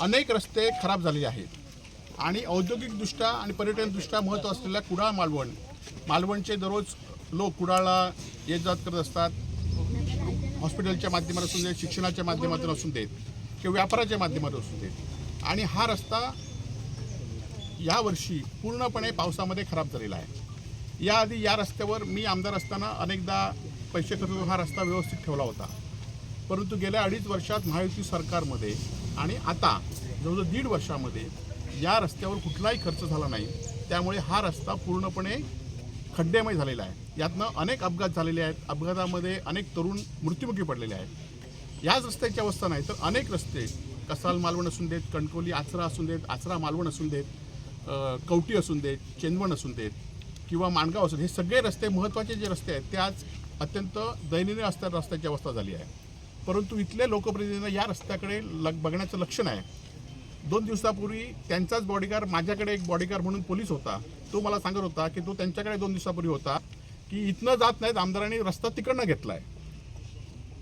अनेक रस्ते खराब झालेले आहेत. आणि औद्योगिकदृष्ट्या आणि पर्यटनदृष्ट्या महत्त्व असलेल्या कुडाळ मालवण मालवणचे दररोज लोक कुडाळला येत जात करत असतात. हॉस्पिटलच्या माध्यमातून असून देत शिक्षणाच्या माध्यमातून असून देत किंवा व्यापाराच्या माध्यमातून असून देत. आणि हा रस्ता यावर्षी पूर्णपणे पावसामध्ये खराब झालेला आहे. याआधी या रस्त्यावर मी आमदार असताना अनेकदा पैसे खर्च हा रस्ता व्यवस्थित ठेवला होता. परंतु गेल्या अडीच वर्षात महायुती सरकारमध्ये आणि आता जवळजवळ दीड वर्षामध्ये या रस्त्यावर कुठलाही खर्च झाला नाही. त्यामुळे हा रस्ता पूर्णपणे खड्डेमय झालेला आहे. यातनं अनेक अपघात झालेले आहेत. अपघातामध्ये अनेक तरुण मृत्युमुखी पडलेले आहेत. याच रस्त्याची अवस्था नाही तर अनेक रस्ते कसाल मालवण असून देत कणकोली आचरा असून देत आचरा मालवण असून देत कवटी असून देत चेंदवण असून देत किंवा माणगाव असेल हे सगळे रस्ते महत्त्वाचे जे रस्ते आहेत ते आज अत्यंत दैनंदिन असतात रस्त्याची अवस्था झाली आहे. परंतु इथल्या लोकप्रतिनिधींना या रस्त्याकडे लग बघण्याचं लक्ष नाही दोन दिवसापूर्वी त्यांचाच बॉडीगार्ड माझ्याकडे एक बॉडीगार्ड म्हणून पोलीस होता. तो मला सांगत होता की तो त्यांच्याकडे दोन दिवसापूर्वी होता की इथनं जात नाहीत आमदारांनी रस्ता तिकडनं घेतला आहे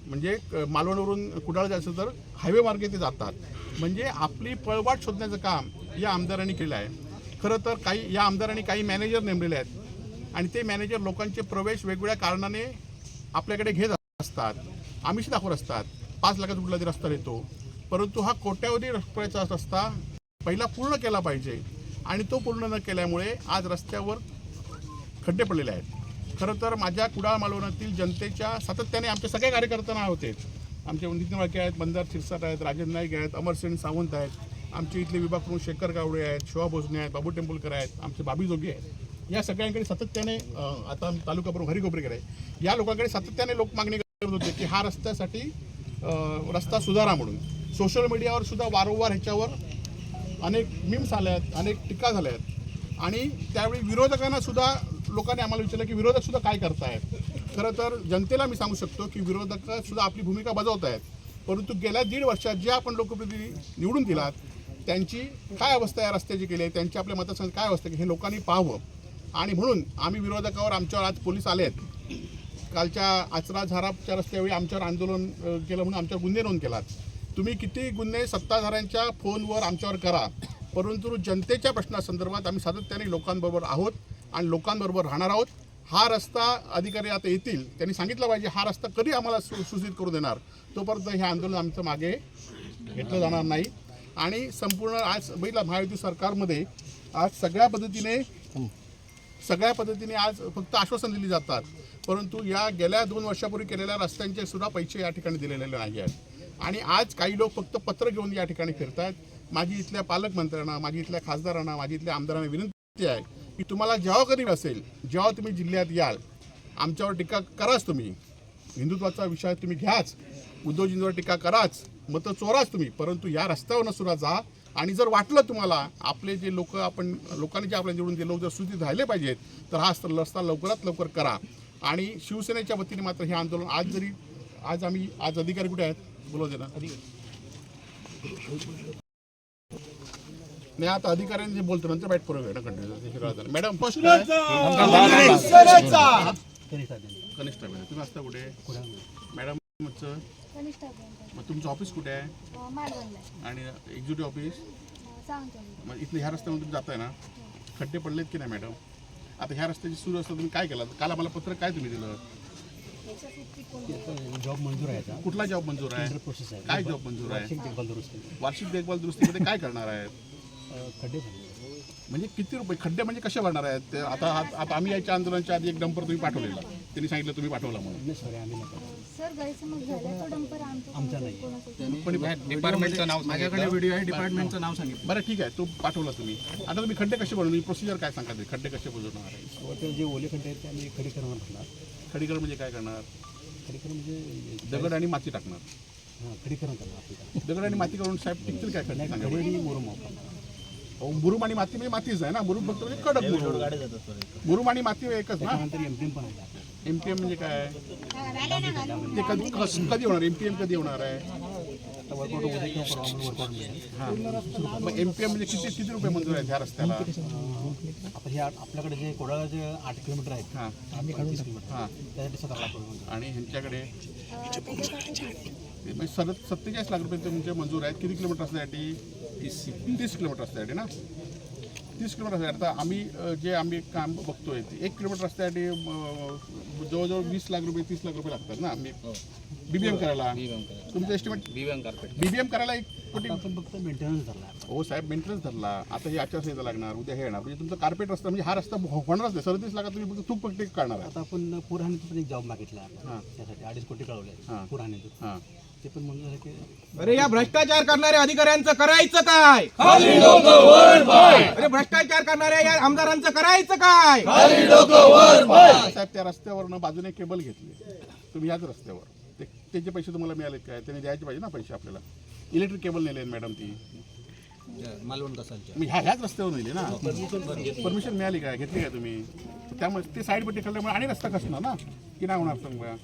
म्हणजे मालवणवरून कुडाळ जायचं तर हायवे मार्गे ते जातात. म्हणजे आपली पळवाट शोधण्याचं काम या आमदारांनी केलं आहे. खरं तर काही या आमदारांनी काही मॅनेजर नेमलेले आहेत. आणि ते मॅनेजर लोकांचे प्रवेश वेगवेगळ्या कारणाने आपल्याकडे घेत असतात. आमिष दाखवत असतात. पाच लाखात कुठला तरी रस्ता येतो परंतु हा कोट्यावधी रुपयाचा रस्ता पहिला पूर्ण केला पाहिजे. आणि तो पूर्ण न केल्यामुळे आज रस्त्यावर खड्डे पडलेले आहेत. खरं तर माझ्या कुडाळ मालवणातील जनतेच्या सातत्याने आमचे सगळे कार्यकर्त्यांना होते. आमचे नितीन वाळके आहेत मंदार शिरसाट आहेत राजेंद्र नाईक आहेत अमरसेन सावंत आहेत. आमचे इथले विभाग प्रमुख शेखर गावडे आहेत शिवा भोसने आहेत बाबू टेंबुलकर आहेत आमचे बाबी जोगी आहेत. या सगळ्यांकडे सातत्याने आता तालुका प्रमुख हरिकोपरेकर आहे. या लोकांकडे सातत्याने लोक मागणी करत होते की हा रस्त्यासाठी रस्ता सुधारा म्हणून. सोशल मीडियावर सुद्धा वारंवार ह्याच्यावर अनेक मिम्स आल्या आहेत अनेक टीका झाल्या आहेत. आणि त्यावेळी विरोधकांना सुद्धा लोकांनी आम्हाला विचारलं की विरोधक सुद्धा काय करतायत? खरं तर जनतेला मी सांगू शकतो की विरोधक सुद्धा आपली भूमिका बजावत आहेत परंतु गेल्या दीड वर्षात जे आपण लोकप्रतिनिधी निवडून दिलात त्यांची काय अवस्था या रस्त्याची केली आहे? त्यांची आपल्या मतदारसंघात काय अवस्था आहे? हे लोकांनी पाहावं. आणि म्हणून आम्ही विरोधकावर आमच्यावर आज पोलीस आले आहेत. कालच्या आचरा झाराच्या रस्त्यावेळी आमच्यावर आंदोलन केलं म्हणून आमच्यावर गुन्हे नोंद केलात. तुम्ही किती गुन्हे सत्ताधाऱ्यांच्या फोनवर आमच्यावर करा परंतु जनतेच्या प्रश्नासंदर्भात आम्ही सातत्याने लोकांबरोबर आहोत आणि लोकांबरोबर राहणार आहोत. हा रस्ता अधिकारी आता येतील. त्यांनी सांगितलं पाहिजे हा रस्ता कधी आम्हाला सु सूचित करू देणार? तोपर्यंत हे आंदोलन आमचं मागे घेतलं जाणार नाही. आणि संपूर्ण आज बघितला महायुती सरकारमध्ये आज सगळ्या पद्धतीने सगळ्या पद्धतीने आज फक्त आश्वासन दिली जातात. परंतु या गेल्या दोन वर्षापूर्वी केलेल्या रस्त्यांचे सुद्धा पैसे या ठिकाणी दिलेले नाही आहेत. आणि आज काही लोक फक्त पत्र घेऊन या ठिकाणी फिरत आहेत माझी इथल्या पालकमंत्र्यांना माझी इथल्या खासदारांना माझी इथल्या आमदारांना विनंती आहे की तुम्हाला जेव्हा कधी असेल जेव्हा तुम्ही जिल्ह्यात याल आमच्यावर टीका कराच तुम्ही. हिंदुत्वाचा विषय तुम्ही घ्याच. उद्योजींवर टीका कराच. मतं चोराच तुम्ही परंतु या रस्त्यावरनं सुद्धा जा. आणि जर वाटलं तुम्हाला आपले जे लोक आपण लोकांनी जे आपल्याला निवडून दिले लोक जर सूचित राहिले पाहिजेत तर हा रस्ता लवकरात लवकर करा. आणि शिवसेनेच्या वतीने मात्र हे आंदोलन आज जरी आज आम्ही आज अधिकारी कुठे आहेत? बोलव दे ना. नाही आता अधिकाऱ्यांनी जे बोलतो नंतर बॅट पुरवू कंटिन्यू मॅडम फर्स्ट कनिष्ठ मॅडम तुम्ही असता कुठे? मॅडम कनिष्ठ अभियंता. मग तुमचं ऑफिस कुठे आहे? अं, मालवणला आहे. आणि एक्झिक्युटिव्ह ऑफिस अं, सांगतो मी. मग इथलं ह्या रस्त्यावरून तुम्ही जाताय ना? खड्डे पडलेत की नाही मॅडम आता ह्या रस्त्याची सुरू असतं तुम्ही काय केलं? काल आम्हाला पत्र काय तुम्ही दिलं? जॉब मंजूर आहे आता कुठला जॉब मंजूर आहे? प्रोसेस आहे. काय जॉब मंजूर आहे? वार्षिक देखभाल दुरुस्ती. वार्षिक देखभाल दुरुस्तीमध्ये काय करणार आहेत? अ, खड्डे म्हणजे किती रुपये? खड्डे म्हणजे कसे भरणार आहेत? ते आता आता आम्ही याच्या आंदोलनाच्या आधी एक डंपर तुम्ही पाठवलेला. त्यांनी सांगितलं तुम्ही पाठवला म्हणून. नाही सॉरी आम्ही नाही सर गैरसमज झाला तो डंपर आमचा आमचा नाही. कोणाचा पण डिपार्टमेंटचं नाव माझ्याकडे व्हिडिओ आहे डिपार्टमेंटचं नाव सांगितलं. बरं ठीक आहे तो पाठवला तुम्ही. आता तुम्ही खड्डे कसे बनवणार प्रोसिजर काय सांगा ते खड्डे कसे बुजवणार आहे? जे ओले खड्डे आहेत ते आम्ही खडीकरण भरणार खडीकरण म्हणजे काय करणार? खडीकरण म्हणजे दगड आणि माती टाकणार. हां खडीकरण करणार दगड आणि माती करून साहेब टिकतील काय खड्डे सांगा? खडी आणि मुरुम आणि माती म्हणजे मातीच आहे ना? मुरुम फक्त म्हणजे कडक मुरुम. मुरुम आणि माती एकच ना? त्यानंतर एमटीएम पण आहे. आपल्याला. एम पी एम म्हणजे काय? ते कधी कस- कधी होणार? एम पी एम कधी होणार आहे? हां मग एम पी एम म्हणजे किती किती रुपये मंजूर आहेत ह्या रस्त्याला? आता हे आपल्याकडे जे कोडाळा जे आठ किलोमीटर आहेत हां. पंचवीस किलोमीटर हां. त्यासाठी सतरा लाख रुपये. आणि ह्यांच्याकडे? ते म्हणजे सरत सत्तेचाळीस लाख रुपये तुमचे मंजूर आहेत. किती किलोमीटर असण्यासाठी? तीस तीस किलोमीटर असण्यासाठी ना? तीस किलोमीटर आता आम्ही जे आम्ही काम बघतोय ते एक किलोमीटर असण्यासाठी अ, जवळजवळ वीस लाख रुपये तीस लाख रुपये लागतात ना आम्ही. बीबीएम करायला. तुमचं एस्टिमेट बीबीएम कार्पेट बीबीएम करायला एक कोटी फक्त मेंटेनन्स धरला. हो साहेब मेंटेनन्स धरला. आता हे आचारसंहिता लागणार उद्या हे येणार. म्हणजे तुमचं कार्पेट रस्ता म्हणजे हा रस्ता हो- होणारच नाही. सदतीस लाखात तुम्ही फक्त तूप पट्टी काढणार आहे आता आपण पुरहाणीतून पण एक जॉब मागितला हां. त्यासाठी अडीच कोटी कळवले हां. पुरहाणीतून. हां. ते पण मंजूर झाले की अरे या भ्रष्टाचार करणाऱ्या अधिकाऱ्यांचं करायचं काय? अरे भ्रष्टाचार करणाऱ्या या आमदारांचं करायचं काय? साहेब त्या रस्त्यावरनं बाजूने केबल घेतली. तुम्ही याच रस्त्यावर. ते त्याचे पैसे तुम्हाला मिळाले काय? त्याने द्यायचे पाहिजे ना पैसे आपल्याला. इलेक्ट्रिक केबल नेले मॅडम ती. मालवण कसालच्या. मी ह्या ह्याच रस्त्यावर नेली ना. परमिशन मिळाली काय? घेतली काय तुम्ही? त्यामुळे ते साईड पट्टी खाल्ल्यामुळे आणि रस्ता कसणार ना? की नाही होणार सांगा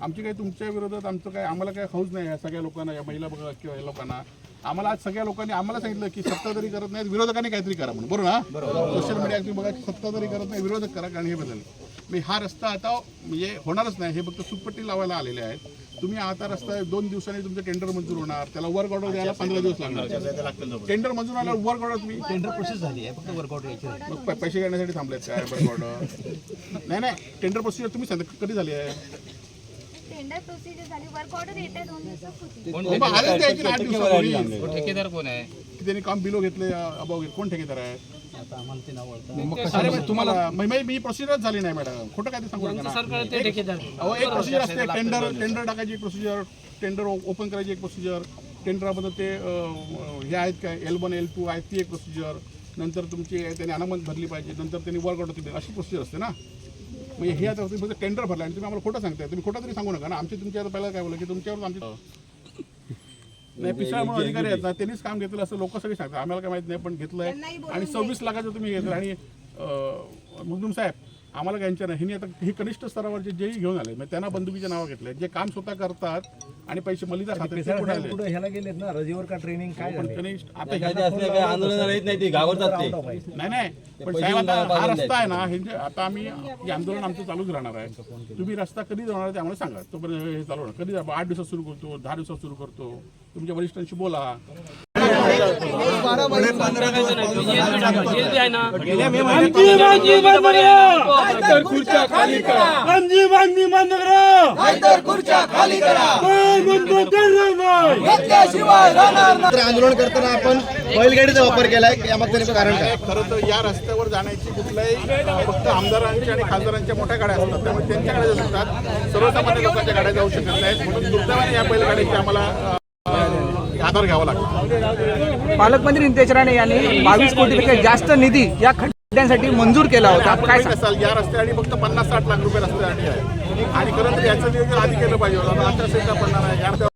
आमची काही तुमच्या विरोधात आमचं काय आम्हाला काय हौस नाही या सगळ्या लोकांना या महिला बघा किंवा या लोकांना. आम्हाला आज सगळ्या लोकांनी आम्हाला सांगितलं की सत्ताधारी करत नाहीत विरोधकांनी काहीतरी करा म्हणून. बरोबर ना? सोशल मीडिया तुम्ही बघा सत्ताधारी करत नाही विरोधक करा कारण हे बदल. मी हा रस्ता आता म्हणजे होणारच नाही हे फक्त सुटपट्टी लावायला आलेले आहेत. तुम्ही आता रस्ता दोन दिवसांनी तुमचं टेंडर मंजूर होणार त्याला वर्क ऑर्डर द्यायला पंधरा दिवस लागणार टेंडर मंजूर आल्यावर वर्क ऑर्डर तुम्ही टेंडर प्रोसेस झाली आहे फक्त यायची राहिली. मग पैसे घेण्यासाठी थांबलेत काय वर्क ऑर्डर नाही नाही टेंडर प्रोसिजर तुम्ही सांगता कधी झाली आहे? टेंडर प्रोसिजर झाली. वर्क ऑर्डर येत्या दोन दिवसात होती हो, मग आलेच द्यायची ना आठ दिवसापूर्वी ठेकेदार कोण आहे? की त्यांनी काम बिलो घेतले अबाव कोण ठेकेदार आहे? अरे तुम्हाला मी- मी प्रोसिजर झाली नाही मॅडम खोटं काय ते सांगू नका ना. एक- अहो, एक प्रोसिजर असते. टेंडर टेंडर टाकायची एक प्रोसिजर टेंडर ओपन करायची एक प्रोसिजर टेंडरामध्ये ते अं, हे आहेत काय? एल वन एल टू आहेत ती एक प्रोसिजर नंतर तुमची त्यांनी अनामत भरली पाहिजे. नंतर त्यांनी वर्क ऑर्डर दिली अशी प्रोसिजर असते ना. म्हणजे हे आता तुम्ही फक्त टेंडर भरला आणि तुम्ही आम्हाला खोटं सांगताय. तुम्ही खोटं तरी सांगू नका ना. आमची तुमच्या पहिला काय बोललं की तुमच्यावर आमची नाही पिसाळ म्हणून अधिकारी आहेत ना त्यांनीच काम घेतलं असं लोक सगळे सांगतात. आम्हाला काय माहीत नाही पण घेतलंय. आणि सव्वीस लाखाचं तुम्ही घेतलं. आणि मुगदुम साहेब आम्हाला काय यांच्या नाही. आता ही कनिष्ठ स्तरावरचे जेही घेऊन आले म्हणजे त्यांना बंदुकीचे नावं घेतले. जे काम स्वतः करतात आणि पैसे मलिदा खातात ते कुठे आले? कुठं ह्याला गेलेत ना? रजेवर का ट्रेनिंग काय पण कनिष्ठ आता आंदोलन येत नाही ते घाबरतात ते नाही नाही. पण साहेब आता हा रस्ता आहे ना हे जे आता आम्ही हे आंदोलन आमचं चालूच राहणार आहे. तुम्ही रस्ता कधी जाणार ते आम्हाला सांगा. तोपर्यंत हे चालू राहणार कधी आठ दिवसात सुरू करतो दहा दिवसात सुरू करतो. तुमच्या वरिष्ठांशी बोला. आमची मागणी करा करा आंदोलन करताना आपण बैलगाडीचा वापर केलाय. यामागचं नेमकं कारण काय? खरं तर या रस्त्यावर जाण्याची कुठल्याही फक्त आमदारांची आणि खासदारांच्या मोठ्या गाड्या असतात. त्यामुळे त्यांच्या गाड्या जाऊ शकतात. सर्वसामान्य लोकांच्या गाड्या जाऊ शकत नाहीत. म्हणून दुर्दैवाने या बैलगाडीची आम्हाला आधार घ्यावा लागतो पालकमंत्री नितेश राणे यांनी बावीस कोटीपेक्षा जास्त निधी या खड्ड्यांसाठी मंजूर केला होता. काय असाल या रस्त्यासाठी फक्त पन्नास साठ लाख रुपये रस्त्यासाठी आहे. आणि खरं तर याचं नियोजन आधी केलं पाहिजे होतं. आता पडणार आहे.